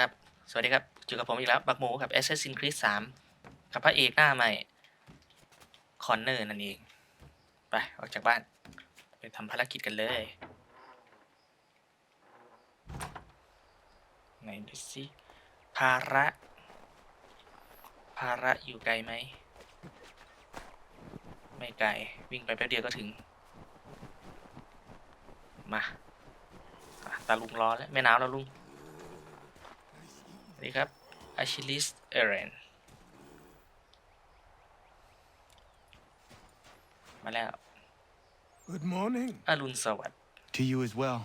ครับ สวัสดีครับอยู่กับผมอีกแล้ว บักหมูกับ Assassin's Creed 3กับพระเอกหน้าใหม่คอนเนอร์นั่นเอง ไป ออกจากบ้าน ไปทำภารกิจกันเลยไหนดูสิภาระ ภาระอยู่ไกลไหม ไม่ไกล วิ่งไป แป๊บเดียวก็ถึง มาตาลุงรอแล้วแม่น้ำแล้วลุงนี่ครับอะชิลิส เอเรนมาแล้ว Good morning อรุณสวัสดิ์ To you as well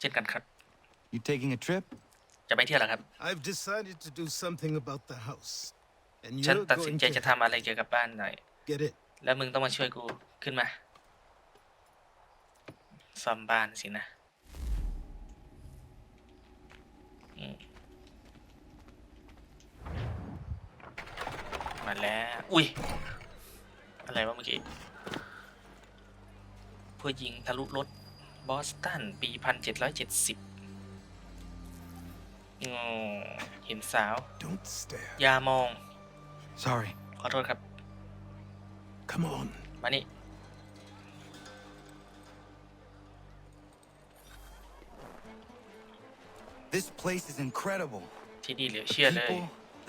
เช่นกันครับ You taking a trip จะไปเที่ยวเหรอครับ I've decided to do something about the house and you're going ฉันตัดสินใจจะทำอะไรเกี่ยวกับบ้านหน่อย get it แล้วมึงต้องมาช่วยกู ขึ้นมาซ่อมบ้านสินะมาแล้ว อุ้ยอะไรวะเมื่อกี้เพื่อยิงทะลุรถบอสตันปีพันเจ็ดร้อยเจ็ดสิบเห็นสาว อย่ามอง Sorry. ขอโทษครับ Come on. มานี่ที่นี่เหลือเชื่อเลย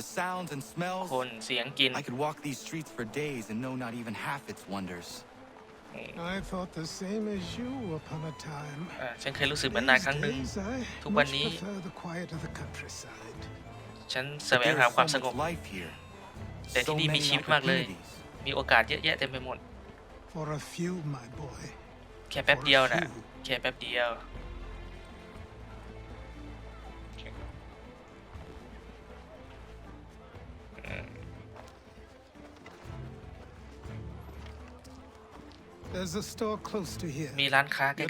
the sounds and smells. คนเสียงกลิ่น I could walk these streets for days and know not even half its wonders. I thought the same as you upon a time. อ่าฉันเคยรู้สึกเหมือนนายครั้งหนึ่ง These days, I much ทุกวันนี้ prefer the quiet of the countryside. ฉันแสวง There หา is ความส so งบ much life here. So แต่ที่นี่มี many ชีวิตมากเลย opportunities. มีโอกาสเยอะแยะเต็มไปหมด For a few, my boy. แค่แป๊บเดียวนะ แค่แป๊บเดียว There's a store close to here. มีร้านค้าใก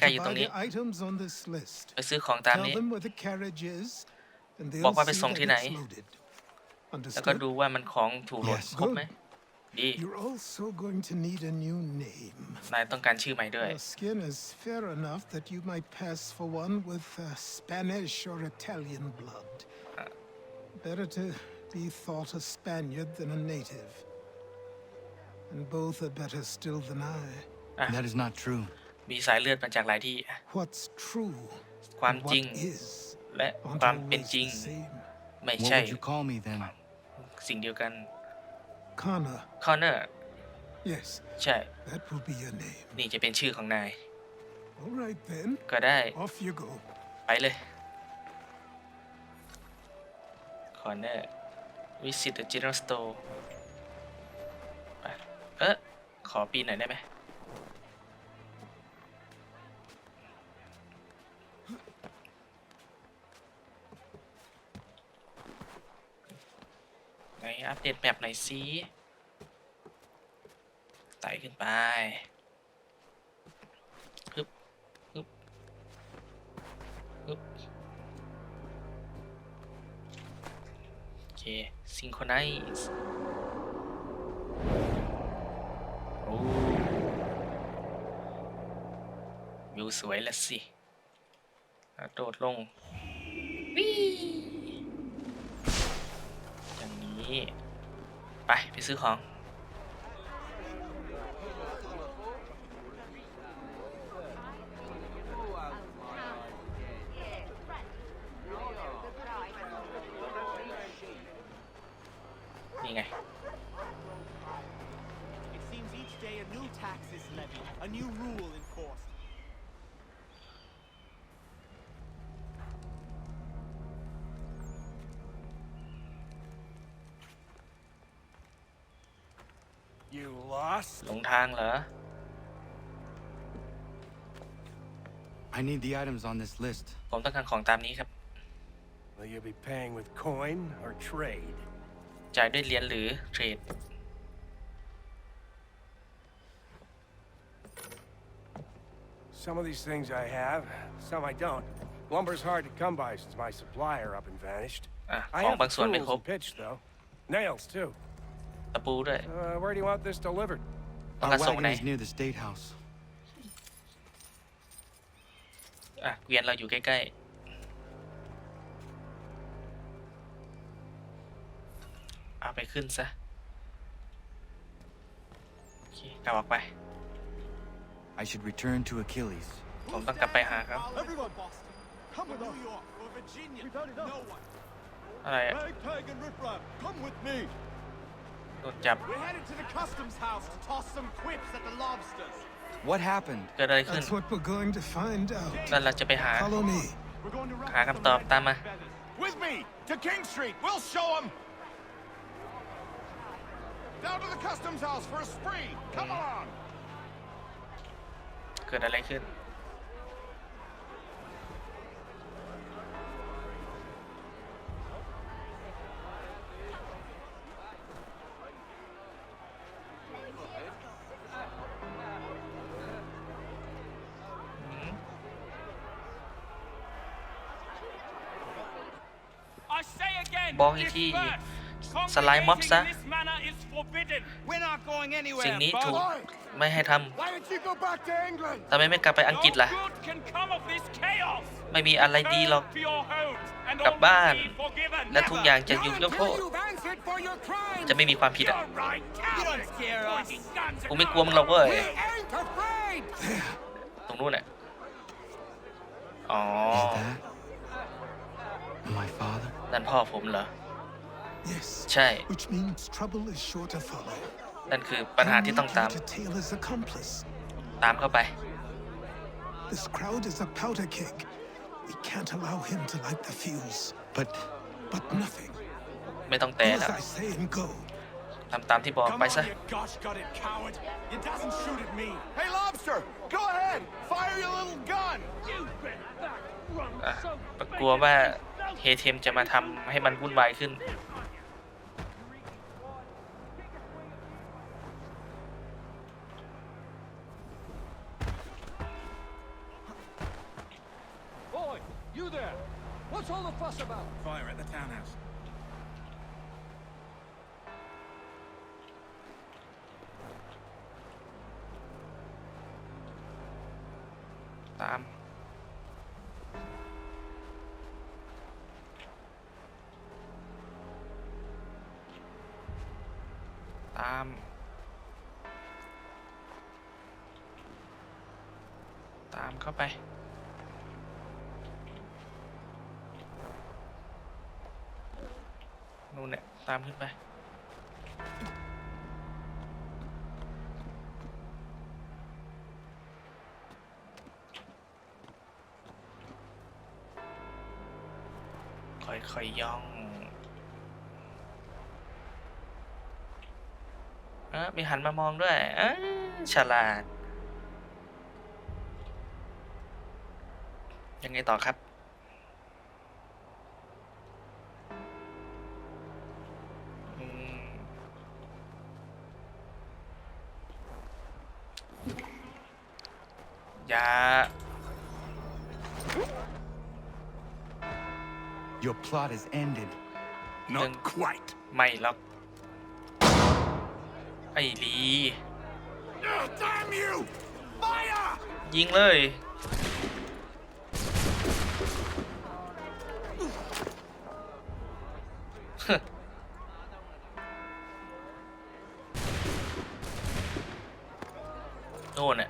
You're also going to need a new name. นายต้องการชื่อใหม่ด้วย Your skin is fair enough that you might pass for one with uh, Spanish or Italian blood. Better to be thought a Spaniard than a native. And both are better still than I. That is not true. มีสายเลือดมาจากหลายที่ What's true? ความจริงและความเป็นจริงไม่ใช่สิ่งเดียวกัน Connor. Connor Yes, ใช่ that will be your name. นี่จะเป็นชื่อของนาย All right then. ก็ได้ Off you go. ไปเลยคอ n เนอร์วิ t ิตเดอะจินอลสโตร์เออขอปีนหน่อยได้ไหมไหนอัปเดตแมปหนซีสิไต่ขึ้นไปฮึบฮึบฮึบโอเคซิงโครไนซ์โอ้วิวสวยละสิโดดลงวี่ไปไปซื้อของ You lost? I need the items on this list. Will you be paying with coin or trade? จ่ายด้วยเหรียญหรือเทรด Some of these things I have, some I don't. Lumber's hard to come by since my supplier up and vanished. I have บางส่วนไม่ tools and pitch though. Nails too. ตะปูด้วย Uh, where do you want this delivered? ต้อง Our การส่ง wagon ไหน is near the state house. อ่ะเกวียนเราอยู่ใกล้ๆเอาไปขึ้นซะโอเคกลับออกไป I should return to Achilles. ผมต้องกลับไปหาเขา Everyone, Boston. Come with New York or Virginia. We've had enough. No one. อะไรอะ Ragtag and riffraff, come with me. โดนจับ We're headed to the customs house to toss some quips at the lobsters. What happened? That's what we're going to find out. Follow me. We're going to rouse หา the With me to King Street. We'll show 'em. Down to the customs house for a spree. Come along. Mm. เกิดอะไรขึ้นบอกอีกที่สไลด์ม็อบซะ สิ่งนี้ถูกไม่ให้ทำทำไมไม่กลับไปอังกฤษล่ะ ไม่มีอะไรดีหรอก กลับบ้านและทุกอย่างจะอยู่ยกโทษจะไม่มีความผิดอ่ะกูไม่กลัวมึงหรอกเว้ยตรงนู้นแหละอ๋อนั่นพ่อผมเหรอใช่ นั่นคือปัญหาที่ต้องตาม ตามเข้าไป This crowd is a powder keg. We can't allow him to light the fuse. But, but nothing. ไม่ต้องแต่แล้วทำตามที่บอกไปซะ Hey lobster go ahead fire your little gun กลัวว่าเฮเทมจะมาทำให้มันวุ่นวายขึ้น Boy, you there! What's all the fuss about? Fire at the townhouse. ามตามเข้าไป นู่นเนี่ย ตามขึ้นไป ค่อย ๆยย่องอมีหันมามองด้วยฉลาด ยังไงต่อครับอย่า Your plot is ended. Not quite. ไม่หรอกไอ่ดียิงเลยโดนเนี่ย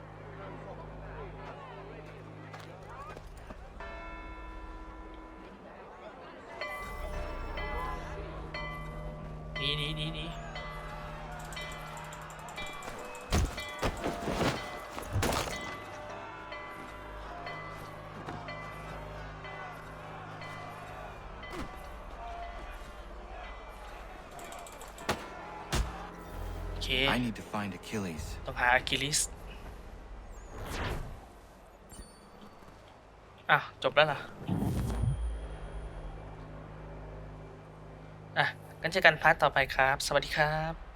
นี่นี่นี่นี่คต้องหาอะคิลิสอ่ะจบแล้วนะอ่ะกันเจอกันพาร์ทต่อไปครับ สวัสดีครับ